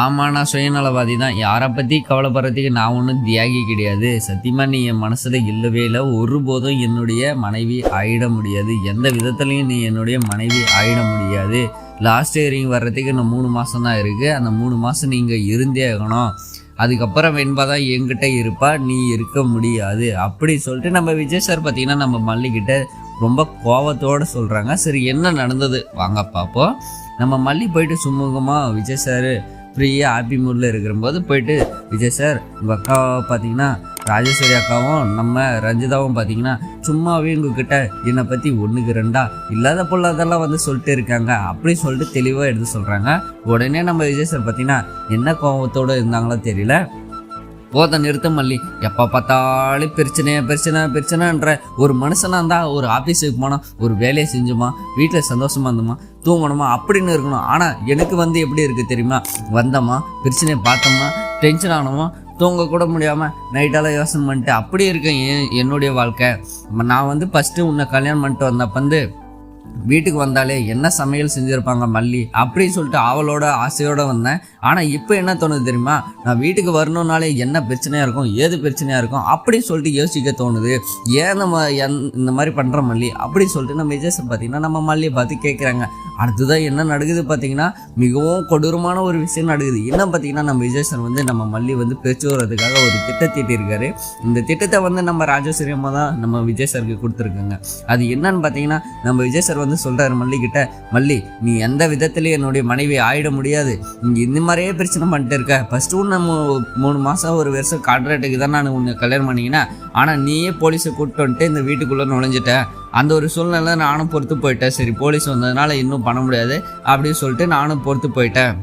ஆமாம் நான் சுயநலவாதி தான். யாரை பற்றி கவலைப்படுறதுக்கு நான் ஒன்றும் தியாகி கிடையாது. சத்தியமாக நீ என் மனசில் இல்லவே இல்லை. ஒருபோதும் என்னுடைய மனைவி ஆயிட முடியாது. எந்த விதத்துலையும் நீ என்னுடைய மனைவி ஆயிட முடியாது. லாஸ்ட் இயரிங் வர்றதுக்கு இன்னும் மூணு மாதம் தான் இருக்குது அந்த மூணு மாதம் நீங்கள் இருந்தே ஆகணும். அதுக்கப்புறம் வெண்பா தான் என்கிட்ட இருப்பா. நீ இருக்க முடியாது. அப்படி சொல்லிட்டு நம்ம விஜய் சார் பார்த்தீங்கன்னா நம்ம மல்லிக்கிட்ட ரொம்ப கோவத்தோடு சொல்கிறாங்க சரி என்ன நடந்தது? வாங்க பார்ப்போம். நம்ம மல்லி போயிட்டு சுமூகமாக விஜய் சார் ஃப்ரீயாக ஹாப்பி மூடில் இருக்கிறபோது போயிட்டு விஜய் சார் உங்கள் அக்காவை பார்த்தீங்கன்னா ராஜேஸ்வரி அக்காவும் நம்ம ரஞ்சிதாவும் பார்த்தீங்கன்னா சும்மாவே உங்ககிட்ட என்னை பற்றி ஒன்றுக்கு ரெண்டா இல்லாத பொல்லாதெல்லாம் வந்து சொல்லிட்டு இருக்காங்க. அப்படி சொல்லிட்டு தெளிவாக எடுத்து சொல்கிறாங்க உடனே நம்ம விஜய் சார் பார்த்தீங்கன்னா என்ன கோபத்தோடு இருந்தாங்களோ தெரியல. போத நிறுத்த மல்லி. எப்போ பார்த்தாலும் பிரச்சனை பிரச்சனை பிரச்சனைன்ற ஒரு மனுஷனாக இருந்தால் ஒரு ஆஃபீஸுக்கு போனால் ஒரு வேலையை செஞ்சுமா வீட்டில் சந்தோஷமாக இருந்தோமா தூங்கணுமா அப்படின்னு இருக்கணும். ஆனால் எனக்கு வந்து எப்படி இருக்குது தெரியுமா? வந்தோமா பிரச்சனையை பார்த்தோமா டென்ஷன் ஆனோமா தூங்க கூட முடியாமல் நைட்டால் யோசனை பண்ணிட்டு அப்படி இருக்கேன் என்னுடைய வாழ்க்கை. நான் வந்து ஃபஸ்ட்டு உன்னை கல்யாணம் பண்ணிட்டு வந்தப்ப வந்து வீட்டுக்கு வந்தாலே என்ன சமையல் செஞ்சுருப்பாங்க மல்லி அப்படின்னு சொல்லிட்டு அவளோட ஆசையோடு வந்தேன். ஆனால் இப்போ என்ன தோணுது தெரியுமா? நான் வீட்டுக்கு வரணுன்னாலே என்ன பிரச்சனையாக இருக்கும் ஏது பிரச்சனையாக இருக்கும் அப்படின்னு சொல்லிட்டு யோசிக்க தோணுது. ஏன் நம்ம என் இந்த மாதிரி பண்ணுற மல்லி அப்படின்னு சொல்லிட்டு நம்ம விஜய் சார் பார்த்தீங்கன்னா நம்ம மல்லியை பார்த்து கேட்குறாங்க அடுத்ததான் என்ன நடக்குது பார்த்தீங்கன்னா மிகவும் கொடூரமான ஒரு விஷயம் நடக்குது. என்ன பார்த்தீங்கன்னா நம்ம விஜய் சார் வந்து நம்ம மல்லி வந்து பிரிச்சு வர்றதுக்காக ஒரு திட்டத்திட்டு இருக்காரு இந்த திட்டத்தை வந்து நம்ம ராஜேஸ்வரி அம்மா தான் நம்ம விஜய் சருக்கு கொடுத்துருக்காங்க. அது என்னன்னு பார்த்தீங்கன்னா நம்ம விஜய் சார் வந்து சொல்கிறாரு மல்லிகிட்ட மல்லி நீ எந்த விதத்துலையும் என்னுடைய மனைவி ஆயிட முடியாது. இங்கே இந்த மாதிரியே பிரச்சனை பண்ணிட்டு இருக்க. ஃபஸ்ட்டு ஒன்று மூ- மூணு மாதம் ஒரு வருஷம் கான்ட்ராக்டுக்கு தான் நான் உன்னை கல்யாணம் பண்ணிக்கினேன். ஆனால் நீயே போலீஸை கூப்பிட்டு வந்துட்டு இந்த வீட்டுக்குள்ளே நுழைஞ்சிட்டேன் அந்த ஒரு சூழ்நிலை நானும் பொறுத்து போயிட்டேன். சரி போலீஸ் வந்ததுனால இன்னும் பண்ண முடியாது. அப்படின்னு சொல்லிட்டு நானும் பொறுத்து போயிட்டேன்.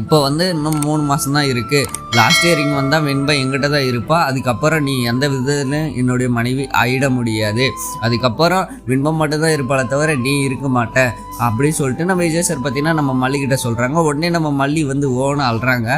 இப்போ வந்து இன்னும் மூணு மாதம் தான் இருக்குது லாஸ்ட் இயரிங் வந்தால் வெண்பா எங்கிட்ட தான் இருப்பா. அதுக்கப்புறம் நீ எந்த விதத்துலையும் என்னுடைய மனைவி ஆயிட முடியாது. அதுக்கப்புறம் வெண்பம் மட்டும் தான் இருப்பாளே தவிர நீ இருக்க மாட்ட. அப்படின்னு சொல்லிட்டு நம்ம விஜய் சார் பார்த்தீங்கன்னா நம்ம மல்லிகிட்ட சொல்கிறாங்க உடனே நம்ம மல்லி வந்து ஓன அழுறாங்க.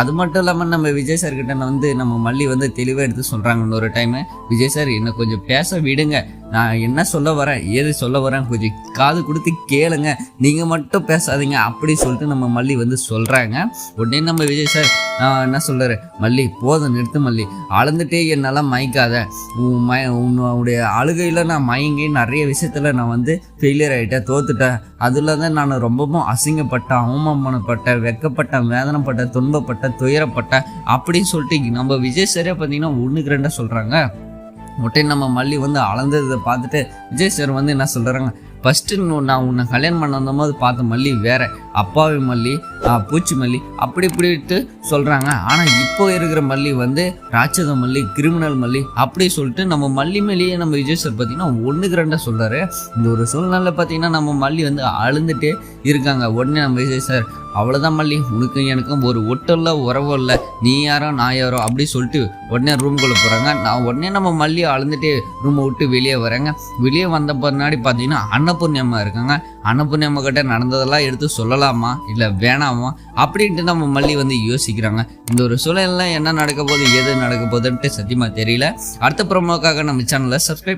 அது மட்டும் இல்லாமல் நம்ம விஜய் சார் கிட்ட வந்து நம்ம மல்லி வந்து தெளிவாக எடுத்து சொல்கிறாங்க இன்னொரு டைமு விஜய் சார் என்னை கொஞ்சம் பேச விடுங்க. நான் என்ன சொல்ல வரேன்? ஏது சொல்ல வரேன் கொஞ்சம் காது கொடுத்து கேளுங்க. நீங்கள் மட்டும் பேசாதீங்க. அப்படி சொல்லிட்டு நம்ம மல்லி வந்து சொல்கிறாங்க உடனே நம்ம விஜய் சார் என்ன சொல்கிறாரு மல்லி போதும் நிறுத்து மல்லி. அளந்துட்டே என்னால் மயக்காத உன் மய உன்னுடைய அழுகையில் நான் மயங்கி நிறைய விஷயத்தில் நான் வந்து ஃபெயிலியர் ஆகிட்டேன் தோத்துட்டேன். அதில் தான் நான் ரொம்பவும் அசிங்கப்பட்டேன் அவமானப்பட்டேன் வெக்கப்பட்டேன் வேதனைப்பட்டேன் துன்பப்பட்டேன் துயரப்பட்டேன். அப்படின்னு சொல்லிட்டு நம்ம விஜய் சாரே பார்த்தீங்கன்னா ஒன்றுக்கு ரெண்டாக சொல்கிறாங்க முட்டை நம்ம மல்லி வந்து அளந்ததை பார்த்துட்டு விஜய் சார் வந்து என்ன சொல்கிறாங்க ஃபஸ்ட்டு நான் உன்னை கல்யாணம் பண்ண வந்தபோது பார்த்த மல்லி வேற. அப்பாவி மல்லி பூச்சி மல்லி அப்படி இப்படிட்டு சொல்கிறாங்க ஆனால் இப்போ இருக்கிற மல்லி வந்து ராட்சத மல்லி கிரிமினல் மல்லி அப்படி சொல்லிட்டு நம்ம மல்லி மேலேயே நம்ம விஜய் சார் பார்த்தீங்கன்னா ஒன்றுக்கு ரெண்டாக சொல்கிறாரு இந்த ஒரு சூழ்நிலை பார்த்தீங்கன்னா நம்ம மல்லி வந்து அழுந்துட்டே இருக்காங்க. உடனே நம்ம விஜய் சார் அவ்வளோதான் மல்லி. உனக்கும் எனக்கும் ஒரு ஒட்டும் இல்லை இல்லை. நீ யாரோ நான் யாரோ அப்படி சொல்லிட்டு உடனே ரூம்குள்ளே போகிறாங்க நான் உடனே நம்ம மல்லி அழுந்துட்டு ரூமை விட்டு வெளியே வரேங்க வெளியே வந்த பின்னாடி பார்த்தீங்கன்னா அன்னபூர்ணியம்மா இருக்காங்க. அன்னபூர்ணியம்மா கிட்ட நடந்ததெல்லாம் எடுத்து சொல்லலாமா? இல்லை வேணாமா? அப்படின்ட்டு நம்ம மல்லி வந்து யோசிக்கிறாங்க. இந்த ஒரு சூழலில் என்ன நடக்க போகுது எது நடக்க போகுதுன்ட்டு சத்தியமாக தெரியல. அடுத்த ப்ரோமோக்காக நம்ம சேனலை சப்ஸ்கிரைப்